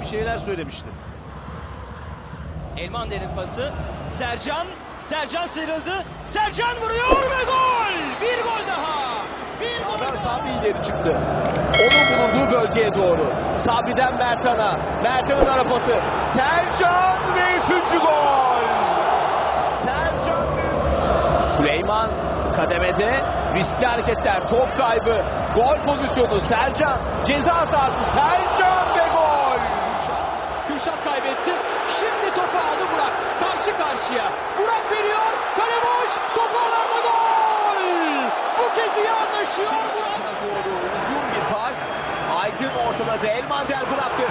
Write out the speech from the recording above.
bir şeyler söylemişti. Elmander'in pası. Sercan. Sercan sıyrıldı. Sercan vuruyor ve gol. Bir gol daha. Bir gol Haber daha. Sabri ileri çıktı. Onun bulunduğu bölgeye doğru. Sabri'den Mertan'a. Mertan'ın arapası. Sercan ve üçüncü gol. Sercan ve Süleyman kademede riskli hareketler, top kaybı, gol pozisyonu Sercan, ceza sahası Sercan ve gol. Kürşat. Kürşat kaybetti. Şimdi topu aldı Burak. Karşı karşıya. Burak veriyor. Kale boş. Topu alanda gol. Bu kez iyi anlaşıyor Burak. doğru uzun bir pas. Aydın ortaladı. Elmander bıraktı.